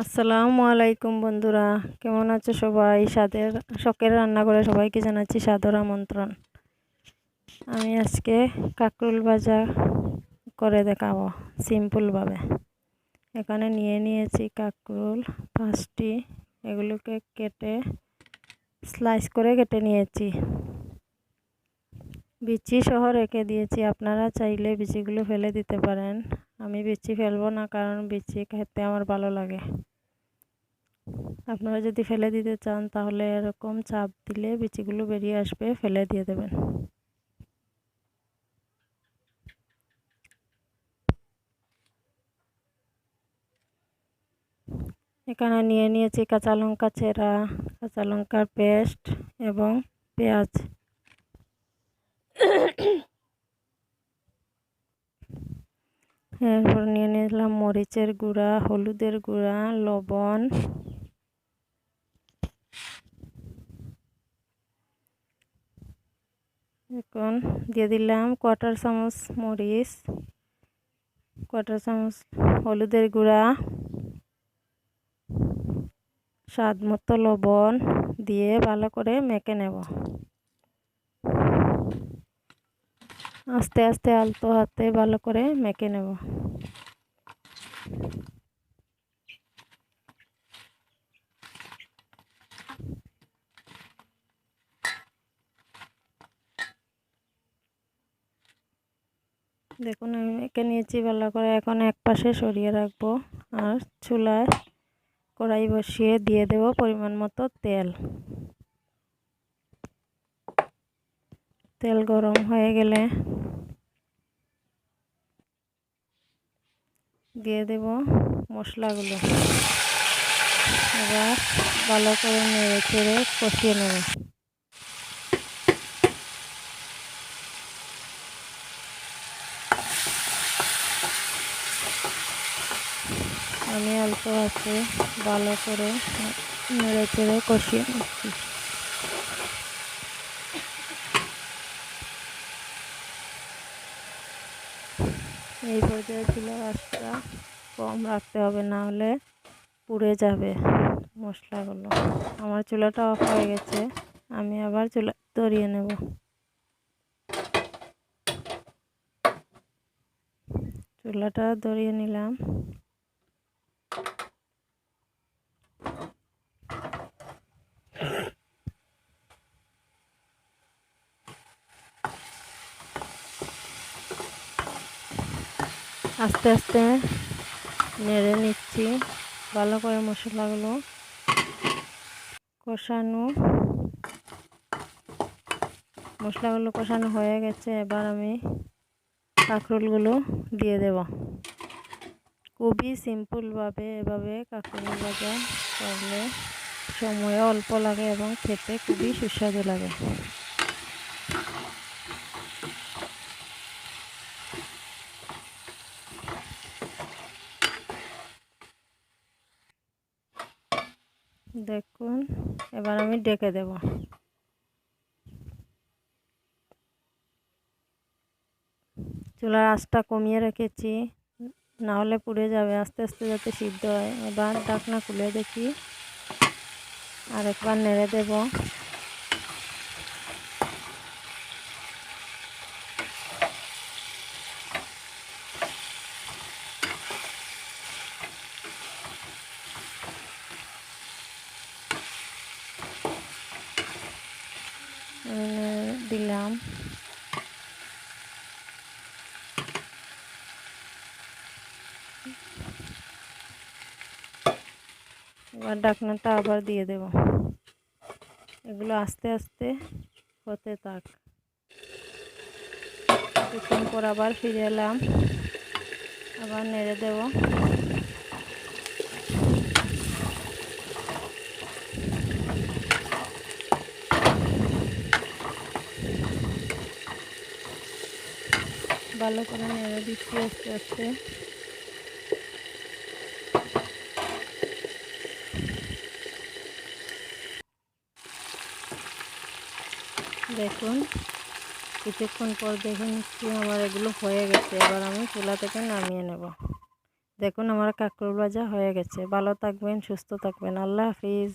আসসালামু আলাইকুম বন্ধুরা। কেমন আছো সবাই? স্বাদের, শখের রান্না করে সবাইকে জানাচ্ছি সাদর আমন্ত্রণ। আমি আজকে কাকরুল ভাজা করে দেখাবো সিম্পলভাবে এখানে নিয়ে নিয়েছি কাকরুল, পাঁচটি। এগুলোকে কেটে স্লাইস করে কেটে নিয়েছি। বিচি সহ রেখে দিয়েছি। আপনারা চাইলে বিচিগুলো ফেলে দিতে পারেন। আমি বিচি ফেলব না, কারণ বিচি খেতে আমার ভালো লাগে। আপনারা যদি ফেলে দিতে চান, তাহলে এরকম চাপ দিলে বিচিগুলো বেরিয়ে আসবে, ফেলে দিয়ে দেবেন। এখানে নিয়ে নিয়েছি কাঁচা লঙ্কা চেরা কাঁচা লঙ্কার পেস্ট এবং পেঁয়াজ। এরপর নিয়ে নিলাম মরিচের গুঁড়া, হলুদের গুঁড়া, লবণ। এখন দিয়ে দিলাম কোয়াটার চামচ মরিচ, কোয়াটার চামচ হলুদের গুঁড়া স্বাদ মতো লবণ দিয়ে ভালো করে মেখে নেব। আস্তে আস্তে আলতো হাতে ভালো করে মেখে নেব। দেখুন, আমি মেখে নিয়েছি ভালো করে। এখন এক পাশে সরিয়ে রাখব আর চুলায় কড়াই বসিয়ে দিয়ে দেব পরিমাণ মতো তেল। তেল গরম হয়ে গেলে দিয়ে দেব মশলাগুলো। এবার ভালো করে নেড়ে চেড়ে কষিয়ে নেব। আমি অল্প আছে, ভালো করে নেড়ে চেড়ে কষিয়ে নিচ্ছি। এই পর্যায়ে ছিল রাস্তা। কম রাখতে হবে, না হলে পুড়ে যাবে মশলাগুলো। আমার চুলাটা অফ হয়ে গেছে, আমি আবার চুলা ধরিয়ে নেব। চুলাটা ধরিয়ে নিলাম। আস্তে আস্তে নেড়ে নিচ্ছি। ভালো করে মশলাগুলো কষানো। মশলাগুলো কষানো হয়ে গেছে, এবার আমি কাঁকরোলগুলো দিয়ে দেব। খুবই সিম্পলভাবে এভাবে কাঁকরোল ভাজা করলে সময় অল্প লাগে এবং খেতে খুবই সুস্বাদু লাগে। দেখুন, এবার আমি ডেকে দেব। চুলার আঁচটা কমিয়ে রেখেছি, না হলে পুড়ে যাবে। আস্তে আস্তে যাতে সিদ্ধ হয়। এবার ডাকনা খুলে দেখি। আর একবার নেড়ে দেব। দিলাম এবার ডাকনাটা আবার দিয়ে দেব। এগুলো আস্তে আস্তে হতে থাক। কিছুক্ষণ পর আবার ফিরে এলাম। আবার নেড়ে দেব। ভালো করে নেড়ে দিচ্ছি আস্তে আস্তে। দেখুন, কিছুক্ষণ পর দেখে নিচ্ছি আমার এগুলো হয়ে গেছে। এবার আমি চুলা থেকে নামিয়ে নেব। দেখুন, আমার কাঁকরোল ভাজা হয়ে গেছে। ভালো থাকবেন, সুস্থ থাকবেন। আল্লাহ হাফিজ।